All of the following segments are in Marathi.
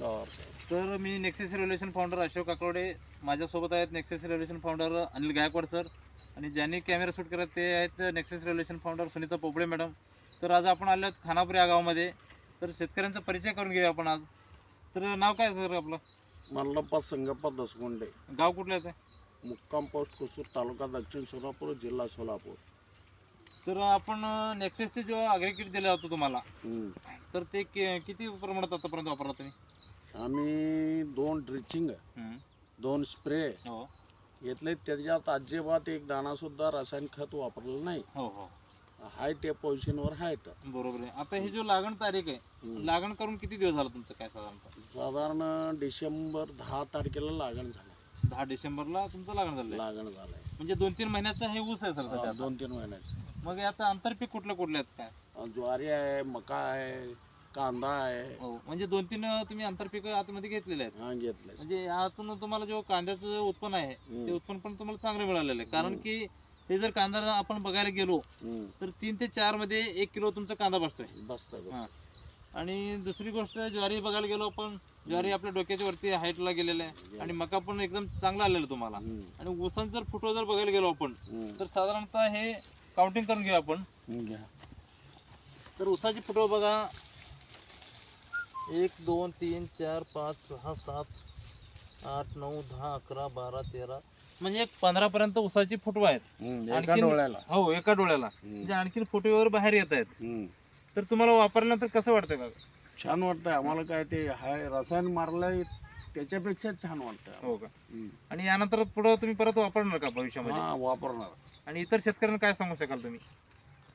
तर मी Nexus revolution founder Ashok Kakwade माझ्यासोबत आहेत Nexus revolution founder Anil Gaikwad sir आणि ज्यांनी कॅमेरा शूट करत ते आहेत Nexus revolution founder Sunita Pople madam तर आज आपण आलो आहोत खानापूर या गावामध्ये. तर शेतकऱ्यांचा परिचय करून घेऊया आपण आज. तर नाव काय सर आपलं? मल्लप्पा संगप्पा दसगोंडे. गाव कुठलं आहे मुक्काम पोस्ट कुसूर तालुका दक्षिण सोलापूर जिल्हा सोलापूर. तर आपण नेक्सेसचे जो अग्री किट दिला होता तुम्हाला. तर ते कि- किती प्रमाणात आतापर्यंत वापरला तुम्ही? आम्ही दोन ड्रिचिंग. दोन स्प्रे हो. घेतले त्याच्यात अजिबात एक दाणासुद्धा रासायनिक खत वापरलं नाही. हो हो. हाय त्या पोझिशनवर आहे तर. बरोबर आहे. आता ही जो लागण तारीख आहे हम्म. लागण करून किती दिवस झाला तुमचं काय साधारणतः? साधारण डिसेंबर दहा तारखेला लागण झालं. दहा डिसेंबरला तुमचं लागण झालंय लागण झालंय म्हणजे दोन तीन महिन्याचा हे ऊस आहे सर सध्या. दोन तीन महिन्यात मग आता आंतरपीक कुठलं कुठले आहेत काय ज्वारी आहे मका आहे कांदा आहे हो म्हणजे दोन तीन तुम्ही आंतरपीक आतमध्ये घेतलेले आहेत हा घेतलंय म्हणजे यातून तुम्हाला जो कांद्याचं उत्पन्न आहे हम्म. ते उत्पन्न पण तुम्हाला चांगलं मिळालेलं आहे कारण. की हे जर कांदा आपण बघायला गेलो हम्म. तर तीन ते चारमध्ये एक किलो तुमचा कांदा बसतोय बसतं हा. आणि दुसरी गोष्ट ज्वारी बघायला गेलो आपण ज्वारी आपल्या डोक्याच्या वरती हाईटला गेलेला आहे आणि मका पण एकदम चांगला आलेला तुम्हाला. आणि ऊसांचा जर फुटवा जर बघायला गेलो आपण. तर साधारणतः हे काउंटिंग करून घेऊ आपण. तर ऊसाची फुटवा बघा एक दोन तीन चार पाच सहा सात आठ नऊ दहा अकरा बारा तेरा म्हणजे एक पंधरा पर्यंत ऊसाची फुटवा आहेत डोळ्याला हो एका डोळ्याला. म्हणजे आणखीन फुटव्यावर बाहेर येत आहेत. तर तुम्हाला वापरल्यानंतर कसं वाटतंय का छान वाटतंय. आम्हाला काय ते हाय रसायन मारलंय त्याच्यापेक्षा छान वाटतंय. हो का? हम्म. आणि यानंतर पुढे तुम्ही परत वापरणार का भविष्यामध्ये? हा वापरणार. आणि इतर शेतकऱ्यांना काय सांगू शकाल तुम्ही?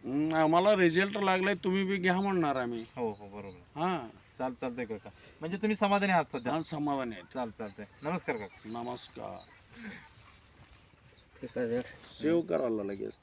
हम्म, आम्हाला रिझल्ट लागलाय तुम्ही बी घ्या म्हणणार आम्ही. हो हो बरोबर. हा. चाल चालतंय काका. म्हणजे तुम्ही समाधानी आहात सध्या? समाधान आहे चाल चालतंय. नमस्कार काका. नमस्कार. सेव्ह करायला लगेच.